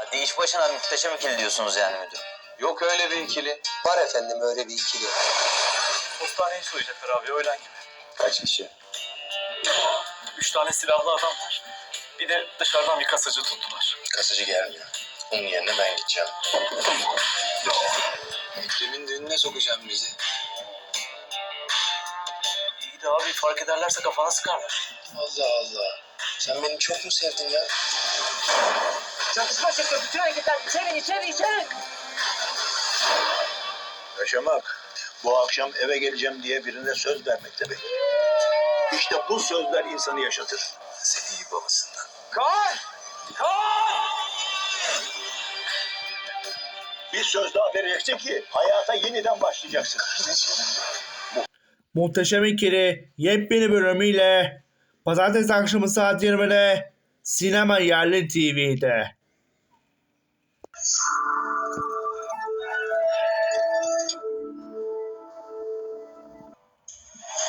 Hadi iş başına mühteşem ikili diyorsunuz yani müdür. Yok öyle bir ikili. Var efendim öyle bir ikili. Postaneyi soyacaklar abi öğlen gibi. Kaç kişi? Üç tane silahlı adam var. Bir de dışarıdan bir kasacı tuttular. Kasıcı gelmiyor. Onun yerine ben gideceğim. Ekrem'in düğününe sokacağım bizi. İyi de abi fark ederlerse kafana sıkarlar. Allah Allah. Sen beni çok mu sevdin ya? Çatışma çıktı. Bütün ekipler içeri içeri içeri. Yaşamak, bu akşam eve geleceğim diye birine söz vermek demek. İşte bu sözler insanı yaşatır. Seni iyi babasından. Kaan! Kaan! Bir söz daha vereceksin ki hayata yeniden başlayacaksın. Muhteşem İkili yepyeni bölümüyle Pazartesi akşamı saat 20'de Sinema Yerli TV'de.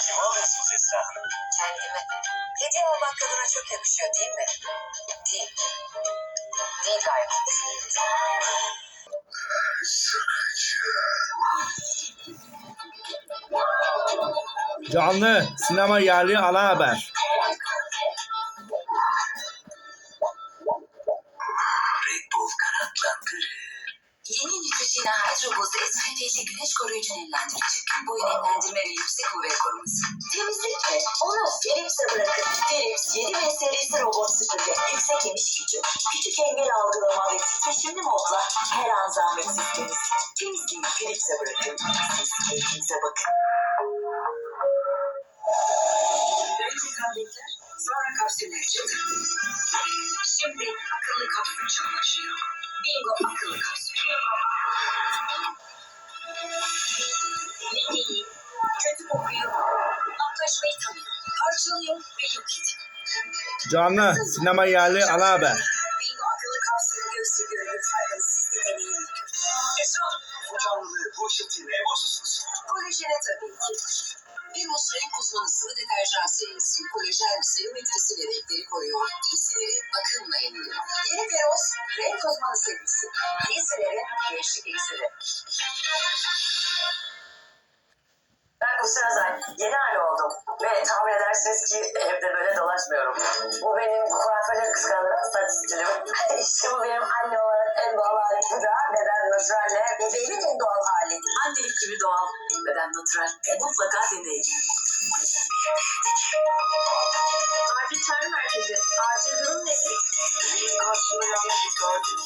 Kim alıyorsun seslerini? kendime. Hediye almak kadına çok yakışıyor değil mi? Değil. Değil galiba. Canlı Sinema Yerli ana haber. Neutrogena Hydroboz SPF'li güneş koruyucu nemlendirecek. Boyun nemlendirme ve yüksek UV koruması. Temizlik mi? Onu Philips'e bırakın. Philips 7000 serisi robot süpürge. Yüksek emiş gücü. Küçük engel algılama ve titreşimli modla her an zahmetsiz temiz. Temizliği Philips'e bırakın. Siz keyfinize bakın. Önce sonra kapsüller çıktı. Kötü kokuyor, antlaşmayı tanıyor, parçalıyor ve yok ediyor. Canlı Sinema Yerli ana haber. Bingo akıllı kapsülün göğsü görünür farkını siz de deneyin ve görün. Esra Hanım, bu canlılığı, bu ışıltıyı neye borçlusunuz? Kolajene tabii ki. Virus renk uzmanı sıvı deterjan serisi kolajen serum etkisiyle renkleri koruyor. Giysileri bakımla yeniliyor. Yeni Veros renk uzmanı serisi. Giysileri gençlik iksiri. Ben Gülsün Özel. Yeni hali oldum. Ve tahmin edersiniz ki evde böyle dolaşmıyorum. Bu benim kuaförleri kıskandıran saç stilim. işte bu benim anne olarak en doğal halim. Bu da beden natürelle. Bebeğimin en doğal hali. Annelik gibi doğal. Beden natürel. E, mutlaka deneyin. Acil çağrı?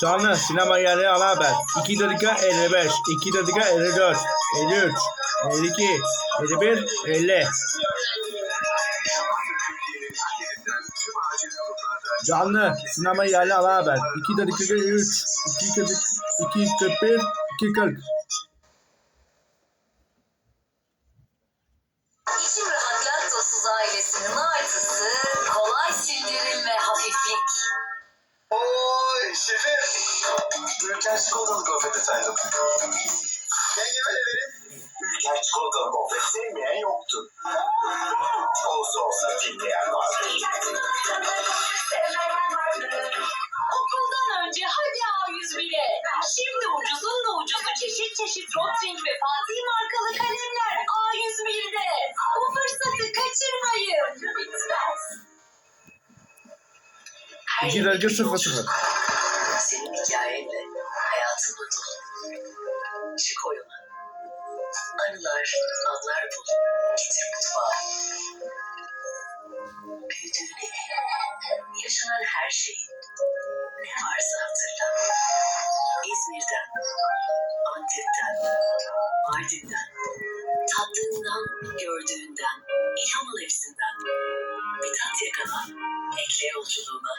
Canlı Sinema Yerli ana haber. 2 dakika 55, 2 dakika 54, 53, 52, 51, 50. Canlı Sinema Yerli ana haber. 2 dakika 3, 2 dakika 2 41, 2 40. İçim rahat laktozsuz ailesinin artısı kolay sindirim ve hafiflik. Oy şefim. Ülker çikolatalı gofret efendim. Yengeme de verin. Ülker çikolatalı gofret sevmeyen yoktu. Olsa olsa dinleyen vardı. Okuldan önce hadi A101'e. Şimdi ucuzun da ucuzu çeşit çeşit Rotring ve Fatih markalı kalemler A101'de. Bu fırsatı kaçırmayın. Bitmez. 2 dakika 00. Senin hikayenle hayatımı dolu. Çık oyuna. Anılar, anlar bul. Getir mutfağa. Büyüdüğün evi. Yaşanan her şeyi. Ne varsa hatırla. İzmir'den, Antep'ten, Mardin'den, tattığından, gördüğünden, ilham al hepsinden. Bir tat yakala, ekle yolculuğuna.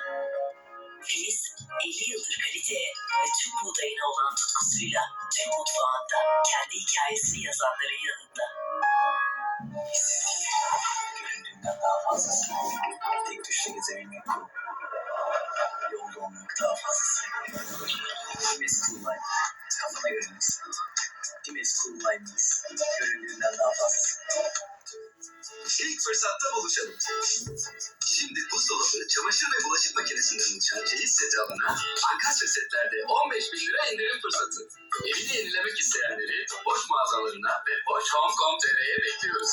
Filiz 50 yıldır kaliteye ve Türk buğdayına olan tutkusuyla Türk mutfağında kendi hikayesini yazanların yanında. Göründüğünden daha fazlası. Tek tuşla gezebilmek bu. Yolda olmak daha fazlası. Timiz Cool Life. Kafana göre mix. Timiz Cool Life. Göründüğünden daha fazlası. İlk fırsatta buluşalım. Buzdolabı, çamaşır ve bulaşık makinesinden oluşan çeyiz seti alana Ankastre setlerde 15 bin lira indirim fırsatı. Evini yenilemek isteyenleri boş mağazalarına ve boş home.com.tr'ye bekliyoruz.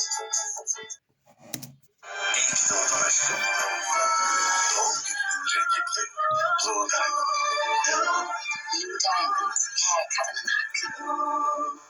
Blue. Diamond. Blue Diamond, her kadının.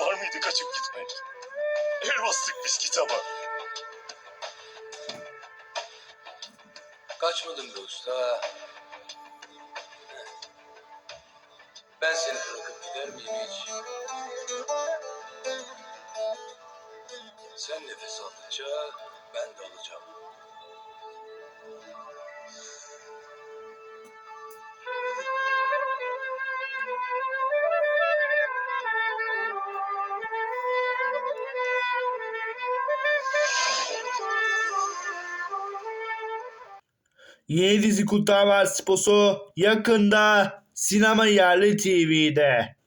Var mıydı kaçıp gitmek? El bastık biz kitaba. Kaçmadım be usta. Ben seni bırakıp gider miyim hiç? Sen nefes aldıkça ben de alacağım. Yeni dizi Kurtlar Vadisi Posu yakında Sinema Yerli TV'de.